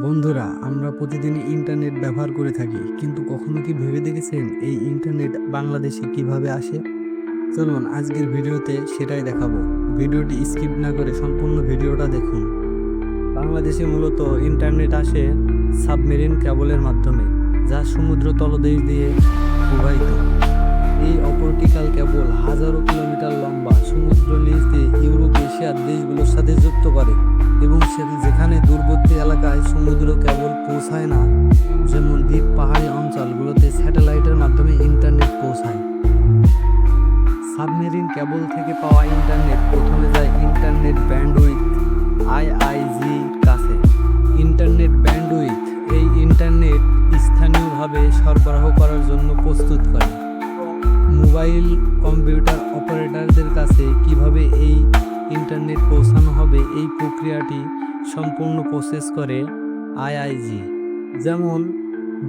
বন্ধুরা, আমরা প্রতিদিন ইন্টারনেট ব্যবহার করে থাকি, কিন্তু কখনো কি ভেবে দেখেছেন এই ইন্টারনেট বাংলাদেশে কীভাবে আসে? চলুন, আজকের ভিডিওতে সেটাই দেখাবো। ভিডিওটি স্কিপ না করে সম্পূর্ণ ভিডিওটা দেখুন। বাংলাদেশে মূলত ইন্টারনেট আসে সাবমেরিন কেবলের মাধ্যমে, যা সমুদ্র তলদেশ দিয়ে প্রবাহিত। এই অপটিক্যাল কেবল এশিয়ার দেশগুলোর সাথে যুক্ত করে এবং যেখানে দূরবর্তী এলাকায় সমুদ্র কেবল পৌঁছায় না, যেমন দ্বীপ, পাহাড়ি অঞ্চলগুলোতে স্যাটেলাইটের মাধ্যমে ইন্টারনেট পৌঁছায়। সাবমেরিন কেবল থেকে পাওয়া ইন্টারনেট প্রথমে যায় ইন্টারনেট ব্যান্ডউইথ আইআইজি কাছে। ইন্টারনেট ব্যান্ডউইথ এই ইন্টারনেট স্থানীয়ভাবে সরবরাহ করার জন্য প্রস্তুত করে। মোবাইল, কম্পিউটার এই ইন্টারনেট পৌঁছানো হবে এই প্রক্রিয়াটি সম্পূর্ণ প্রসেস করে আইআইজি যেমন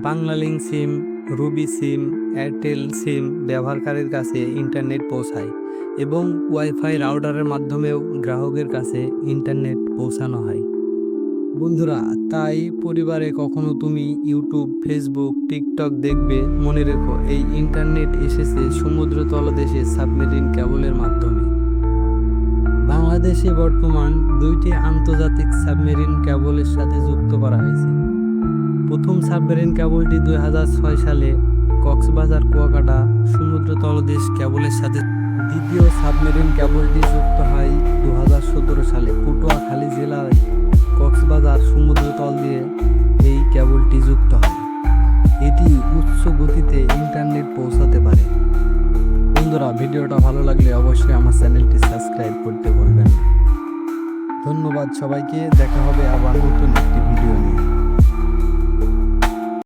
Banglalink sim, Robi sim, Airtel sim ব্যবহারকারীর কাছে ইন্টারনেট পৌঁছায় এবং ওয়াইফাই রাউটারের মাধ্যমেও গ্রাহকের কাছে ইন্টারনেট পৌঁছানো হয়। বন্ধুরা, তাই পরিবারে কখনো তুমি ইউটিউব, ফেসবুক, টিকটক দেখবে, মনে রেখো এই ইন্টারনেট এসেছে সমুদ্র তলদেশে সাবমেরিন কেবলের মাধ্যমে। বাংলাদেশে বর্তমান দুইটি আন্তর্জাতিক সাবমেরিন কেবলের সাথে যুক্ত করা হয়েছে। প্রথম সাবমেরিন কেবলটি দুই হাজার ছয় সালে কক্সবাজার, কুয়াকাটা, সমুদ্র তলদেশ কেবলের সাথে দ্বিতীয় সাবমেরিন কেবলটি যুক্ত হয় দু হাজার সতেরো সালে। পটুয়াখালী জেলায় কক্সবাজার, সমুদ্র তল দিয়ে এই কেবলটি যুক্ত হয়। এটি উচ্চ গতিতে ইন্টারনেট পৌঁছাতে পারে। বন্ধুরা, ভিডিওটা ভালো লাগলে অবশ্যই আমার চ্যানেলটি সাবস্ক্রাইব সবাইকে দেখা হবে আবার নতুন একটি ভিডিও নিয়ে।